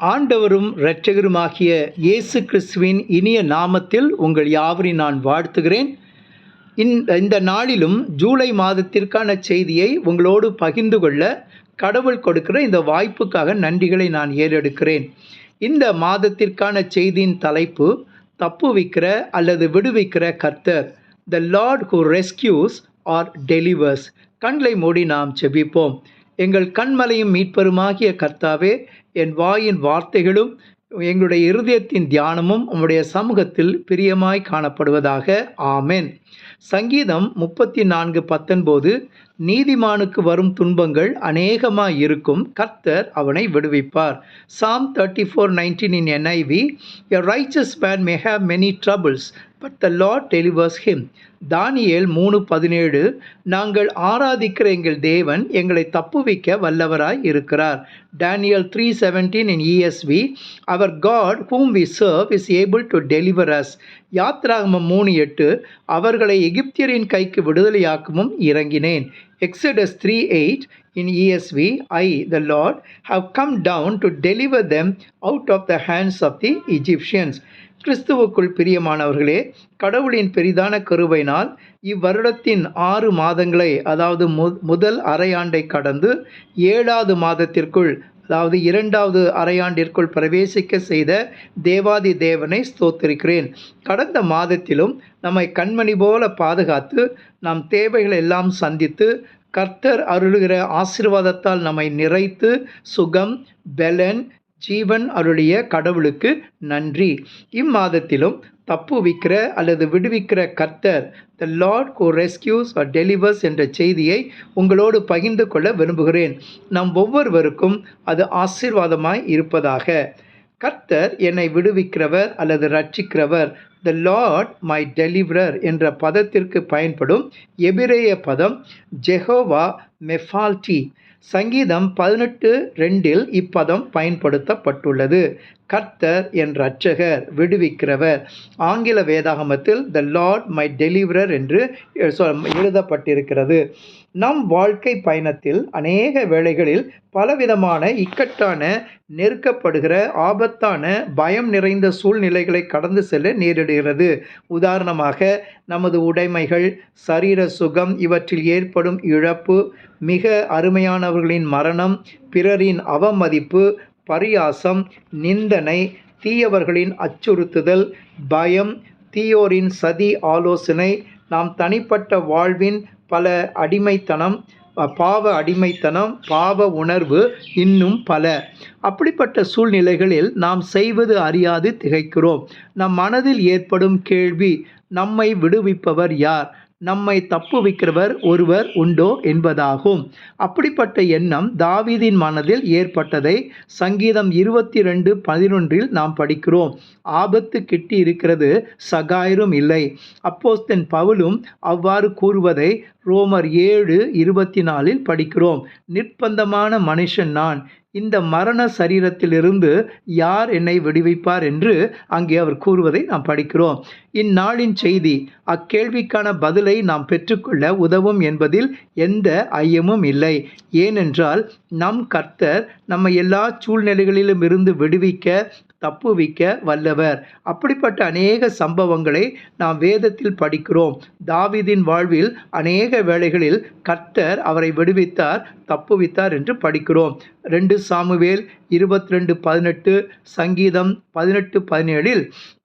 ஆண்டவரும் இரட்சகருமாகிய இயேசு கிறிஸ்துவின் இனிய நாமத்தில் உங்கள் யாவரையும் நான் வாழ்த்துகிறேன். இந்த இந்த நாளிலும் ஜூலை மாதத்திற்கான செய்தியை உங்களோடு பகிர்ந்து கொள்ள கடவுள் கொடுக்கிற இந்த வாய்ப்புக்காக நன்றிகளை நான் ஏறெடுக்கிறேன். இந்த மாதத்திற்கான செய்தியின் தலைப்பு தப்புவிக்கிற அல்லது விடுவிக்கிற கர்த்தர் the Lord who rescues or delivers கண்களை மூடி நாம் செபிப்போம். எங்கள் கண்மலையும் மீட்பருமாகிய கர்த்தாவே என் வாயின் வார்த்தைகளும் எங்களுடைய இருதயத்தின் தியானமும் உம்முடைய சமூகத்தில் பிரியமாய் காணப்படுவதாக. ஆமென். சங்கீதம் முப்பத்தி நான்கு பத்தொன்பது நீதிமானுக்கு வரும் துன்பங்கள் அநேகமாக இருக்கும் கர்த்தர் அவனை விடுவிப்பார். Psalm thirty four nineteen in NIV a righteous man may have many troubles but the Lord delivers him தானியேல் மூணு பதினேழு நாங்கள் ஆராதிக்கிற எங்கள் தேவன் எங்களை தப்புவிக்க வல்லவராய் இருக்கிறார். Daniel three seventeen in ESV our God whom we serve is able to deliver us யாத்ராகமம் மூணு எட்டு அவர்களை எகிப்தியரின் கைக்கு விடுதலையாக்கவும் இறங்கினேன். Exodus three eight in ESV I the Lord have come down to deliver them out of the hands of the Egyptians கிறிஸ்துவுக்குள் பிரியமானவர்களே கடவுளின் பெரிதான கருவையினால் இவ்வருடத்தின் ஆறு மாதங்களை அதாவது மு முதல் அரையாண்டை கடந்து ஏழாவது மாதத்திற்குள் அதாவது இரண்டாவது அரையாண்டிற்குள் பிரவேசிக்க செய்த தேவாதி தேவனை ஸ்தோத்திருக்கிறேன். கடந்த மாதத்திலும் நம்மை கண்மணி போல பாதுகாத்து நம் தேவைகளை எல்லாம் சந்தித்து கர்த்தர் அருளுகிற ஆசீர்வாதத்தால் நம்மை நிறைத்து சுகம் பெலன் ஜீவன் அருளிய கடவுளுக்கு நன்றி. இம்மாதத்திலும் தப்புவிக்கிற அல்லது விடுவிக்கிற கர்த்தர் the Lord go rescues or delivers என்ற செய்தியை உங்களோடு பகிர்ந்து கொள்ள விரும்புகிறேன். நம் ஒவ்வொருவருக்கும் அது ஆசீர்வாதமாய் இருப்பதாக. கர்த்தர் என்னை விடுவிக்கிறவர் அல்லது ரட்சிக்கிறவர் த லார்ட் மை டெலிவரர் என்ற பதத்திற்கு பயன்படும் எபிரேய பதம் ஜெஹோவா மெஃபால்டி சங்கீதம் பதினெட்டு ரெண்டில் இப்பதம் பயன்படுத்தப்பட்டுள்ளது. கர்த்தர் என் ரட்சகர் விடுவிக்கிறவர். ஆங்கில வேதாகமத்தில் த லார்ட் மை டெலிவரர் என்று எழுதப்பட்டிருக்கிறது. நம் வாழ்க்கை பயணத்தில் அநேக வேளைகளில் பலவிதமான இக்கட்டான நெருக்கப்படுகிற ஆபத்தான பயம் நிறைந்த சூழ்நிலைகளை கடந்து செல்ல நேரிடுகிறது. உதாரணமாக நமது உடைமைகள் சரீர சுகம் இவற்றில் ஏற்படும் இழப்பு மிக அருமையானவர்களின் மரணம் பிறரின் அவமதிப்பு பரியாசம் நிந்தனை தீயவர்களின் அச்சுறுத்துதல் பயம் தீயோரின் சதி ஆலோசனை நாம் தனிப்பட்ட வாழ்வின் பல அடிமைத்தனம் பாவ அடிமைத்தனம் பாவ உணர்வு இன்னும் பல. அப்படிப்பட்ட சூழ்நிலைகளில் நாம் செய்வது அறியாது திகைக்கிறோம். நம் மனதில் ஏற்படும் கேள்வி நம்மை விடுவிப்பவர் யார்? நம்மை தப்பு வைக்கிறவர் ஒருவர் உண்டோ என்பதாகும். அப்படிப்பட்ட எண்ணம் தாவீதின் மனதில் ஏற்பட்டதை சங்கீதம் இருபத்தி ரெண்டு பதினொன்றில் நாம் படிக்கிறோம். ஆபத்து கிட்டி இருக்கிறது சகாயரும் இல்லை. அப்போஸ்தன் பவுலும் அவ்வாறு கூறுவதை ரோமர் ஏழு இருபத்தி நாலில் படிக்கிறோம். நிர்பந்தமான மனுஷன் நான். இந்த மரண சரீரத்திலிருந்து யார் என்னை விடுவிப்பார் என்று அங்கே அவர் கூறுவதை நாம் படிக்கிறோம். இந்நாளின் செய்தி அக்கேள்விக்கான பதிலை நாம் பெற்றுக்கொள்ள உதவும் என்பதில் எந்த ஐயமும் இல்லை. ஏனென்றால் நம் கர்த்தர் நம்ம எல்லா சூழ்நிலைகளிலும் இருந்து விடுவிக்க தப்புவிக்க வல்லவர். அப்படிப்பட்ட அநேக சம்பவங்களை நாம் வேதத்தில் படிக்கிறோம். தாவிதின் வாழ்வில் அநேக வேளைகளில் கர்த்தர் அவரை விடுவித்தார் தப்புவித்தார் என்று படிக்கிறோம். ரெண்டு சாமுவேல் இருபத்தி ரெண்டு பதினெட்டு சங்கீதம் பதினெட்டு பதினேழில்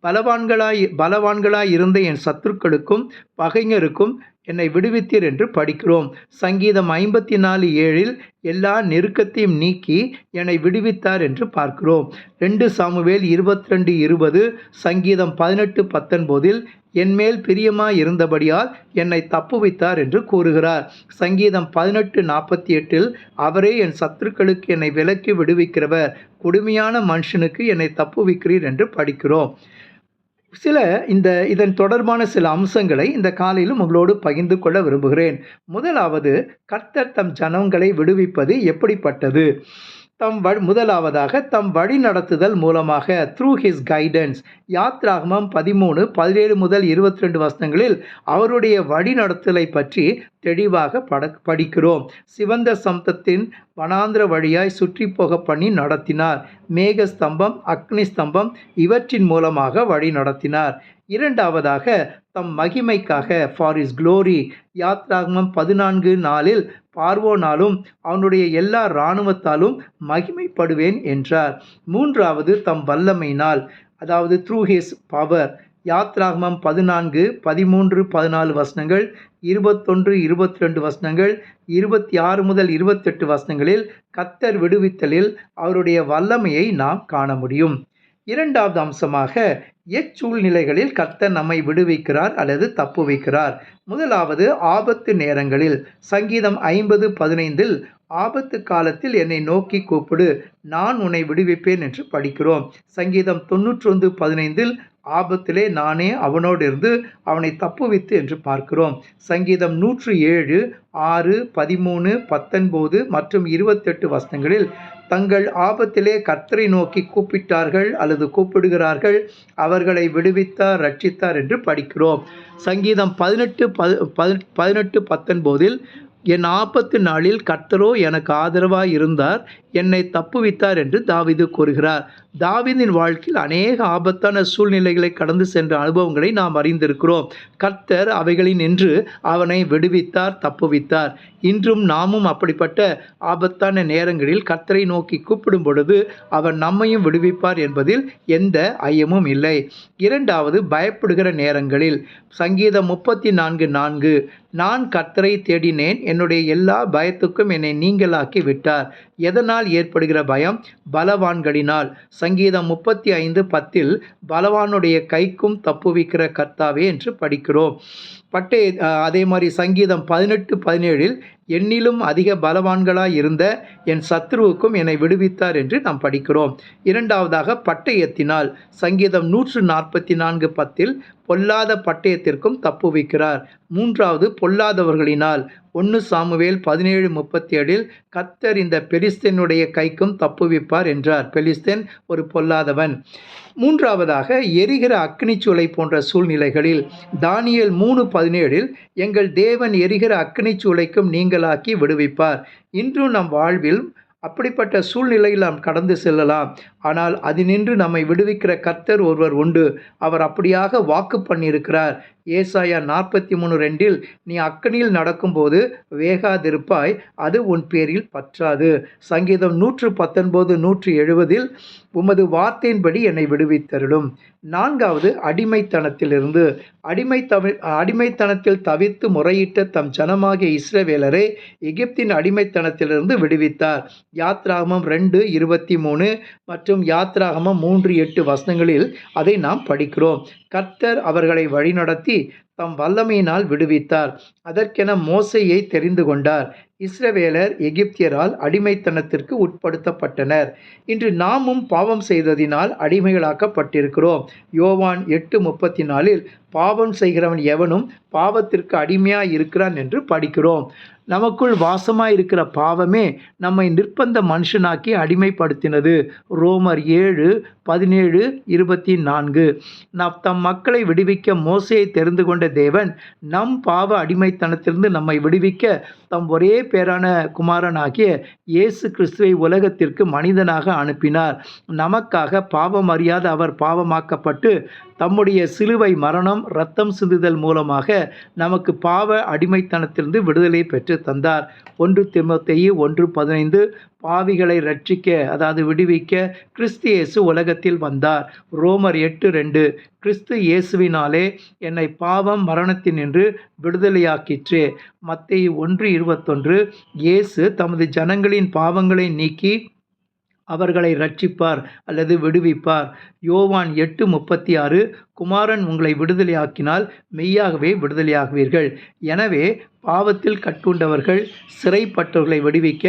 பலவான்களாய் பலவான்களாய் இருந்த என் சத்துருக்களுக்கும் பகைஞருக்கும் என்னை விடுவித்தீர் என்று படிக்கிறோம். சங்கீதம் ஐம்பத்தி நாலு ஏழில் எல்லா நெருக்கத்தையும் நீக்கி என்னை விடுவித்தார் என்று பார்க்கிறோம். ரெண்டு சாமுவேல் இருபத்தி ரெண்டு இருபது சங்கீதம் பதினெட்டு பத்தொன்பதில் என்மேல் பிரியமாய் இருந்தபடியால் என்னை தப்புவித்தார் என்று கூறுகிறார். சங்கீதம் பதினெட்டு நாற்பத்தி எட்டில் அவரே என் சத்துருக்களுக்கு என்னை விலக்கி விடுவிக்கிறவர். கொடுமையான மனுஷனுக்கு என்னை தப்புவிக்கிறீர் என்று படிக்கிறோம். சில இந்த இதன் தொடர்பான சில அம்சங்களை இந்த காலையிலும் உங்களோடு பகிர்ந்து கொள்ள விரும்புகிறேன். முதலாவது கர்த்தர் தம் ஜனங்களை விடுவிப்பது எப்படிப்பட்டது? தம் வழி முதலாவதாக தம் வழி நடத்துதல் மூலமாக த்ரூ ஹிஸ் கைடன்ஸ் யாத்ராகமம் பதிமூணு பதினேழு முதல் இருபத்தி ரெண்டு வசனங்களில் அவருடைய வழி நடத்துதலை பற்றி தெளிவாக பட படிக்கிறோம். சிவந்த சம்தத்தின் வனாந்திர வழியாய் சுற்றி போக பண்ணி நடத்தினார். மேக ஸ்தம்பம் அக்னி ஸ்தம்பம் இவற்றின் மூலமாக வழி நடத்தினார். இரண்டாவதாக தம் மகிமைக்காக ஃபார் இஸ் க்ளோரி யாத்ராகமம் பதினான்கு நாளில் பார்வோனாலும் அவனுடைய எல்லா இராணுவத்தாலும் மகிமைப்படுவேன் என்றார். மூன்றாவது தம் வல்லமையினால் அதாவது த்ரூ ஹிஸ் பவர் யாத்ராகமம் பதினான்கு பதிமூன்று பதினாலு வசனங்கள் இருபத்தொன்று இருபத்தி ரெண்டு வசனங்கள் இருபத்தி ஆறு முதல் இருபத்தெட்டு வசனங்களில் கத்தர் விடுவித்தலில் அவருடைய வல்லமையை நாம் காண முடியும். இரண்டாவது அம்சமாக எச்சூழ்நிலைகளில் கத்த நம்மை விடுவிக்கிறார் அல்லது தப்பு வைக்கிறார். முதலாவது ஆபத்து நேரங்களில். சங்கீதம் ஐம்பது பதினைந்தில் ஆபத்து காலத்தில் என்னை நோக்கி கூப்பிடு நான் உன்னை விடுவிப்பேன் என்று படிக்கிறோம். சங்கீதம் தொண்ணூற்றொன்று பதினைந்தில் ஆபத்திலே நானே அவனோடு இருந்து அவனை தப்புவித்து என்று பார்க்கிறோம். சங்கீதம் நூற்று ஏழு ஆறு பதிமூணு பத்தொன்பது மற்றும் இருபத்தெட்டு வசனங்களில் தங்கள் ஆபத்திலே கர்த்தரை நோக்கி கூப்பிட்டார்கள் அல்லது கூப்பிடுகிறார்கள் அவர்களை விடுவித்தார் ரட்சித்தார் என்று படிக்கிறோம். சங்கீதம் பதினெட்டு பது பதினெட்டு பத்தொன்பதில் என் ஆபத்து நாளில் கர்த்தரோ எனக்கு ஆதரவாய் இருந்தார் என்னை தப்புவித்தார் என்று தாவிது கூறுகிறார். தாவிதின் வாழ்க்கையில் அநேக ஆபத்தான சூழ்நிலைகளை கடந்து சென்ற அனுபவங்களை நாம் அறிந்திருக்கிறோம். கர்த்தர் அவைகளின் நின்று அவனை விடுவித்தார் தப்புவித்தார். இன்றும் நாமும் அப்படிப்பட்ட ஆபத்தான நேரங்களில் கர்த்தரை நோக்கி கூப்பிடும் பொழுது அவர் நம்மையும் விடுவிப்பார் என்பதில் எந்த ஐயமும் இல்லை. இரண்டாவது பயப்படுகிற நேரங்களில். சங்கீதம் முப்பத்தி நான்கு நான்கு நான் கர்த்தரை தேடினேன் என்னுடைய எல்லா பயத்துக்கும் என்னை நீங்களாக்கி விட்டார். எதனால் ஏற்படுகிற பயம்? பலவான்களினால். சங்கீதம் முப்பத்தி ஐந்து பத்தில் பலவானுடைய கைக்கும் தப்புவிக்கிற கர்த்தாவே என்று படிக்கிறோம். பட்டே அதே மாதிரி சங்கீதம் பதினெட்டு பதினேழில் என்னிலும் அதிக பலவான்களாய் இருந்த என் சத்ருவுக்கும் என்னை விடுவித்தார் என்று நாம் படிக்கிறோம். இரண்டாவதாக பட்டயத்தினால் சங்கீதம் நூற்று நாற்பத்தி நான்கு பத்தில் பொல்லாத பட்டயத்திற்கும் தப்புவிக்கிறார் மூன்றாவது பொல்லாதவர்களினால். ஒன்று சாமுவேல் பதினேழு முப்பத்தி ஏழில் கத்தர் இந்த பெலிஸ்தனுடைய கைக்கும் தப்புவிப்பார் என்றார். பெலிஸ்தன் ஒரு பொல்லாதவன். மூன்றாவதாக எரிகிற அக்னிச்சூளை போன்ற சூழ்நிலைகளில் தானியல் மூணு பதினேழில் எங்கள் தேவன் எரிகிற அக்னிச்சூளைக்கும் நீங்களாக்கி விடுவிப்பார். இன்றும் நம் வாழ்வில் அப்படிப்பட்ட சூழ்நிலையில் நாம் கடந்து செல்லலாம். ஆனால் அதினின்று நம்மை விடுவிக்கிற கர்த்தர் ஒருவர் உண்டு. அவர் அப்படியாக வாக்கு பண்ணியிருக்கிறார். ஏசாயா நாற்பத்தி மூணு ரெண்டில் நீ அக்கனியில் நடக்கும்போது வேகாதிருப்பாய் அது உன் பேரில் பற்றாது. சங்கீதம் நூற்று பத்தொன்பது நூற்று எழுபதில் உமது வார்த்தையின்படி என்னை விடுவித்தருளும். நான்காவது அடிமைத்தனத்திலிருந்து. அடிமை தமிழ் அடிமைத்தனத்தில் தவித்து முறையிட்ட தம் ஜனமாகிய இஸ்ரவேலரை எகிப்தின் அடிமைத்தனத்திலிருந்து விடுவித்தார். யாத்ராகமம் ரெண்டு இருபத்தி மூணு மற்றும் யாத்ராகமம் மூன்று எட்டு வசனங்களில் அதை நாம் படிக்கிறோம். கர்த்தர் அவர்களை வழிநடத்தி தம் வல்லமையினால் விடுவித்தார். அதற்கென மோசையை தெரிந்து கொண்டார். இஸ்ரவேலர் எகிப்தியரால் அடிமைத்தனத்திற்கு உட்படுத்தப்பட்டனர். இன்று நாமும் பாவம் செய்ததினால் அடிமைகளாக்கப்பட்டிருக்கிறோம். யோவான் எட்டு முப்பத்தி நாலில் பாவம் செய்கிறவன் எவனும் பாவத்திற்கு அடிமையாக இருக்கிறான் என்று படிக்கிறோம். நமக்குள் வாசமாக இருக்கிற பாவமே நம்மை நிர்பந்த மனுஷனாக்கி அடிமைப்படுத்தினது. ரோமர் ஏழு பதினேழு இருபத்தி நான்கு நம் தம் மக்களை விடுவிக்க மோசையை தெரிந்து கொண்ட தேவன் நம் பாவ அடிமைத்தனத்திலிருந்து நம்மை விடுவிக்க தம் ஒரே பேரான குமாரனாகிய இயேசு கிறிஸ்துவை உலகத்திற்கு மனிதனாக அனுப்பினார். நமக்காக பாவம் அறியாத அவர் பாவமாக்கப்பட்டு தம்முடைய சிலுவை மரணம் இரத்தம் சிந்துதல் மூலமாக நமக்கு பாவ அடிமைத்தனத்திலிருந்து விடுதலை பெற்று தந்தார். ஒன்று திமுத்தையு ஒன்று பதினைந்து பாவிகளை ரட்சிக்க அதாவது விடுவிக்க கிறிஸ்து இயேசு உலகத்தில் வந்தார். ரோமர் எட்டு ரெண்டு கிறிஸ்து இயேசுவினாலே என்னை பாவம் மரணத்தினின்று விடுதலையாக்கிற்று. மத்திய ஒன்று இருபத்தொன்று இயேசு தமது ஜனங்களின் பாவங்களை நீக்கி அவர்களை ரட்சிப்பார் அல்லது விடுவிப்பார். யோவான் எட்டு முப்பத்தி ஆறு குமாரன் உங்களை விடுதலையாக்கினால் மெய்யாகவே விடுதலையாகுவீர்கள். எனவே பாவத்தில் கட்டுண்டவர்கள் சிறைப்பட்டவர்களை விடுவிக்க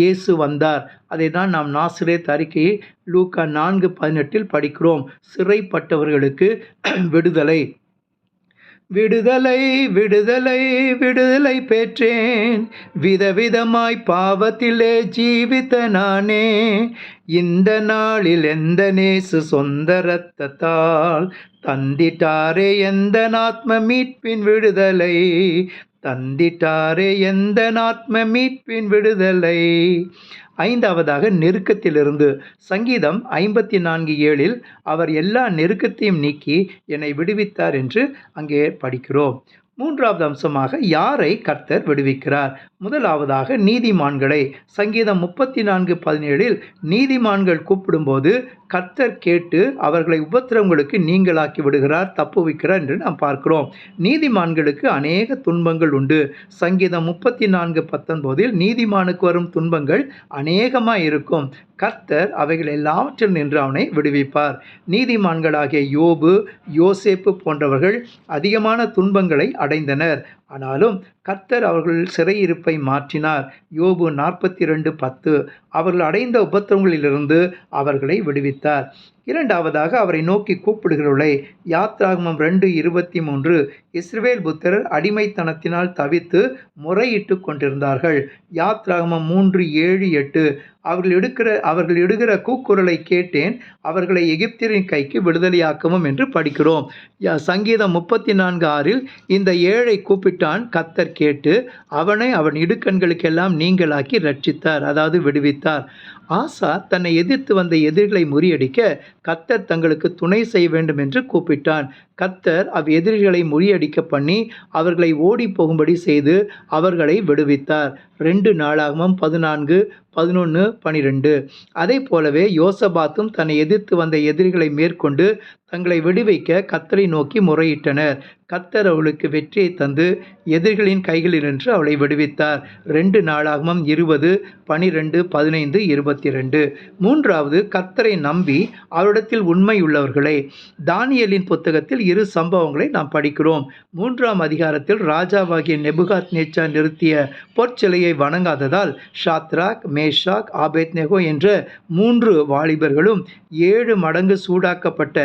இயேசு வந்தார். அதை தான் நாம் நாசிரே அறிக்கையை லூக்கா நான்கு பதினெட்டில் படிக்கிறோம். சிறைப்பட்டவர்களுக்கு விடுதலை. விடுதலை விடுதலை விடுதலை பெற்றேன். விதவிதமாய் பாவத்திலே ஜீவித்த நானே. இந்த நாளில் எந்த நேசு சொந்த ரத்தத்தால் தந்திட்டாரே எந்த ஆத்ம மீட்பின் விடுதலை? தந்திட்டாரே எந்த ஆத்ம மீட்பின் விடுதலை? ஐந்தாவதாக நெருக்கத்திலிருந்து. சங்கீதம் ஐம்பத்தி நான்கு ஏழில் அவர் எல்லா நெருக்கத்தையும் நீக்கி என்னை விடுவித்தார் என்று அங்கே படிக்கிறோம். மூன்றாவது அம்சமாக யாரை கர்த்தர் விடுவிக்கிறார்? முதலாவதாக நீதிமான்களை சங்கீதம் முப்பத்தி நான்கு பதினேழில் நீதிமான்கள் கூப்பிடும்போது கர்த்தர் கேட்டு அவர்களை உபத்திரவங்களுக்கு நீங்களாக்கி விடுகிறார் தப்புவிக்கிறார் என்று நாம் பார்க்கிறோம். நீதிமான்களுக்கு அநேக துன்பங்கள் உண்டு. சங்கீதம் முப்பத்தி நான்கு பத்தொன்பதில் நீதிமானுக்கு வரும் துன்பங்கள் அநேகமாக இருக்கும். கர்த்தர் அவைகள் எல்லாவற்றில் நின்று அவனை விடுவிப்பார். நீதிமான்களாகிய யோபு யோசேப்பு போன்றவர்கள் அதிகமான துன்பங்களை அடைந்தனர். ஆனாலும் கர்த்தர் அவர்கள் சிறையிருப்பை மாற்றினார். யோபு நாற்பத்தி ரெண்டு பத்து. அவர்கள் அடைந்த உபத்திரங்களிலிருந்து அவர்களை விடுவித்தார். இரண்டாவதாக அவரை நோக்கி கூப்பிடுகிறவளை யாத்ராகமம் ரெண்டு இருபத்தி மூன்று இஸ்ரேல் புத்திரர் அடிமைத்தனத்தினால் தவித்து முறையிட்டு கொண்டிருந்தார்கள். யாத்ராகமம் மூன்று ஏழு எட்டு. அவர்கள் எடுக்கிற அவர்கள் இடுகிற கூக்குரலை கேட்டேன். அவர்களை எகிப்தியரின் கைக்கு விடுதலையாக்கவும் என்று படிக்கிறோம். யா- சங்கீதம் முப்பத்தி நான்கு ஆறில் இந்த ஏழை கூப்பிட்டான். கத்தர் கேட்டு அவனை அவன் இடுக்கண்களுக்கெல்லாம் நீங்களாக்கி ரட்சித்தார் அதாவது விடுவித்தார். ஆசா தன்னை எதிர்த்து வந்த எதிரிகளை முறியடிக்க கத்தர் தங்களுக்கு துணை செய்ய வேண்டும் என்று கூப்பிட்டான். கத்தர் அவ் எதிரிகளை முறியடிக்க பண்ணி அவர்களை ஓடி போகும்படி செய்து அவர்களை விடுவித்தார். ரெண்டு நாளாகமும் பதினான்கு பதினொன்று பனிரெண்டு. அதே போலவே யோசபாத்தும் தன்னை எதிர்த்து வந்த எதிரிகளை மேற்கொண்டு தங்களை விடுவிக்க கத்தரை நோக்கி முறையிட்டனர். கத்தர் அவளுக்கு வெற்றியை தந்து எதிரிகளின் கைகளில் நின்று அவளை விடுவித்தார். ரெண்டு நாளாகவும் இருபது பனிரெண்டு பதினைந்து இருபத்தி ரெண்டு மூன்றாவது கத்தரை நம்பி அவரிடத்தில் உண்மை உள்ளவர்களே தானியலின் புத்தகத்தில் இரு சம்பவங்களை நாம் படிக்கிறோம். மூன்றாம் அதிகாரத்தில் ராஜாவாகிய நெபுகாத் நேச்சா நிறுத்திய பொற்சிலையை வணங்காததால் ஷாத்ராக் மேஷாக் ஆபேத்நெகோ என்ற மூன்று வாலிபர்களும் ஏழு மடங்கு சூடாக்கப்பட்ட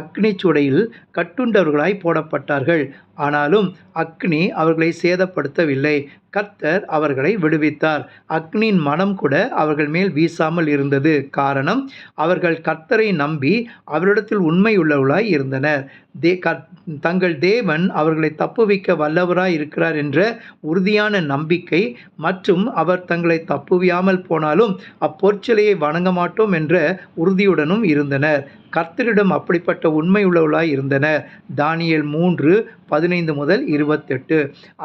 அக்னி சுடையில் கட்டுண்டவர்களாய் போடப்பட்டார்கள். ஆனாலும் அக்னி அவர்களை சேதப்படுத்தவில்லை. கர்த்தர் அவர்களை விடுவித்தார். அக்னியின் மனம் கூட அவர்கள் மேல் வீசாமல் இருந்தது. காரணம் அவர்கள் கர்த்தரை நம்பி அவரிடத்தில் உண்மையுள்ளவர்களாய் இருந்தனர். தே கத் தங்கள் தேவன் அவர்களை தப்புவிக்க வல்லவராய் இருக்கிறார் என்ற உறுதியான நம்பிக்கை மற்றும் அவர் தங்களை தப்புவியாமல் போனாலும் அப்பொற்சிலையை வணங்க மாட்டோம் என்ற உறுதியுடனும் இருந்தனர். கர்த்தரிடம் அப்படிப்பட்ட உண்மையுள்ளவர்களாய் இருந்தனர். தானியல் மூன்று பதினைந்து முதல் இருபத்தெட்டு.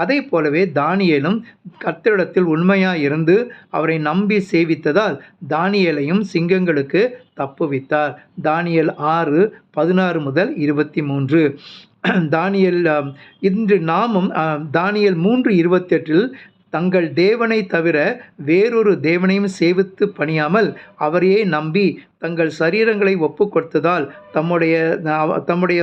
அதே போலவே தானியலும் கர்த்தரிடத்தில் உண்மையாக இருந்து அவரை நம்பி சேவித்ததால் தானியலையும் சிங்கங்களுக்கு தப்புவித்தார். தானியல் ஆறு பதினாறு முதல் இருபத்தி மூன்று தானியல் இன்று நாமும் தானியல் மூன்று இருபத்தெட்டில் தங்கள் தேவனை தவிர வேறொரு தேவனையும் சேவித்து பணியாமல் அவரையே நம்பி தங்கள் சரீரங்களை ஒப்பு கொடுத்ததால் தம்முடைய தம்முடைய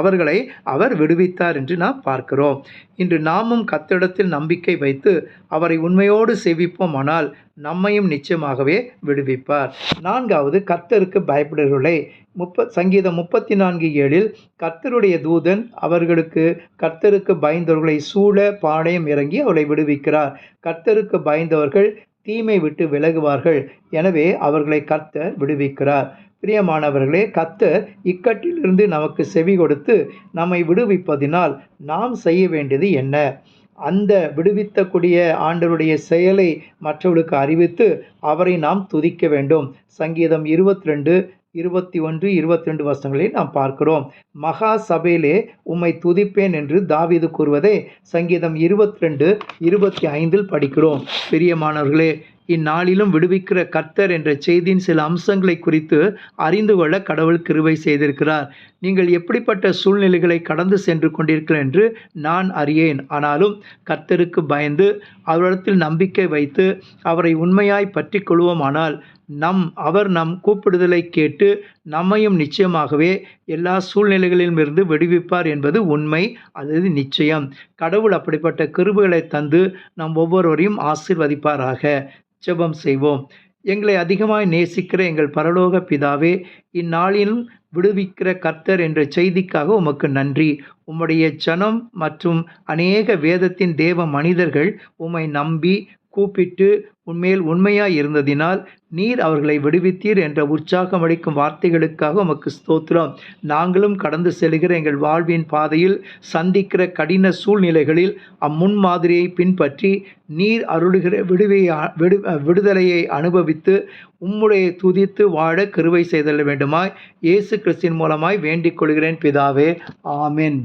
அவர்களை அவர் விடுவித்தார் என்று நாம் பார்க்கிறோம். இன்று நாமும் கத்திடத்தில் நம்பிக்கை வைத்து அவரை உண்மையோடு சேவிப்போமானால் நம்மையும் நிச்சயமாகவே விடுவிப்பார். நான்காவது கர்த்தருக்கு பயப்படுகிறவர்களே முப்ப சங்கீதம் முப்பத்தி நான்கு ஏழில் கர்த்தருடைய தூதன் அவர்களுக்கு கர்த்தருக்கு பயந்தவர்களை சூழ பாளையம் இறங்கி அவளை விடுவிக்கிறார். கர்த்தருக்கு பயந்தவர்கள் தீமை விட்டு விலகுவார்கள். எனவே அவர்களை கர்த்தர் விடுவிக்கிறார். பிரியமானவர்களே கர்த்தர் இக்கட்டிலிருந்து நமக்கு செவி கொடுத்து நம்மை விடுவிப்பதினால் நாம் செய்ய வேண்டியது என்ன? அந்த விடுவித்தக்கூடிய ஆண்டவருடைய செயலை மற்றவர்களுக்கு அறிவித்து அவரை நாம் துதிக்க வேண்டும். சங்கீதம் இருபத்தி ரெண்டு இருபத்தி ஒன்று இருபத்தி ரெண்டு வருஷங்களில் நாம் பார்க்கிறோம். மகா சபையிலே உம்மை துதிப்பேன் என்று தாவீது கூறுவதை சங்கீதம் இருபத்தி ரெண்டு இருபத்தி ஐந்தில் படிக்கிறோம். பிரியமானவர்களே இந்நாளிலும் விடுவிக்கிற கர்த்தர் என்ற செய்தியின் சில அம்சங்களை குறித்து அறிந்து கொள்ள கடவுள் கிருவை செய்திருக்கிறார். நீங்கள் எப்படிப்பட்ட சூழ்நிலைகளை கடந்து சென்று கொண்டீர்கள் என்று நான் அறியேன். ஆனாலும் கர்த்தருக்கு பயந்து அவரிடத்தில் நம்பிக்கை வைத்து அவரை உண்மையாய் பற்றி கொள்வோமானால் நம் அவர் நம் கூப்பிடுதலை கேட்டு நம்மையும் நிச்சயமாகவே எல்லா சூழ்நிலைகளிலும் இருந்து விடுவிப்பார் என்பது உண்மை அது நிச்சயம். கடவுள் அப்படிப்பட்ட கிருபுகளை தந்து நம் ஒவ்வொருவரையும் ஆசிர்வதிப்பாராக. ஜெபம் செய்வோம். எங்களை அதிகமாய் நேசிக்கிற எங்கள் பரலோக பிதாவே இந்நாளிலும் விடுவிக்கிற கர்த்தர் என்ற செய்திக்காக உமக்கு நன்றி. உம்முடைய ஜனம் மற்றும் அநேக வேதத்தின் தேவ மனிதர்கள் உம்மை நம்பி கூப்பிட்டு உன்மேல் உண்மையாய் இருந்ததினால் நீர் அவர்களை விடுவித்தீர் என்ற உற்சாகமளிக்கும் வார்த்தைகளுக்காக உமக்கு ஸ்தோத்திரம். நாங்களும் கடந்து செல்கிற எங்கள் வாழ்வின் பாதையில் சந்திக்கிற கடின சூழ்நிலைகளில் அம்முன்மாதிரியை பின்பற்றி நீர் அருளுகிற விடுவையை விடு விடுதலையை அனுபவித்து உம்முடைய துதித்து வாழ கிருவை செய்தல் வேண்டுமாய். இயேசு கிறிஸ்தின் மூலமாய் வேண்டிக் கொள்கிறேன் பிதாவே. ஆமென்.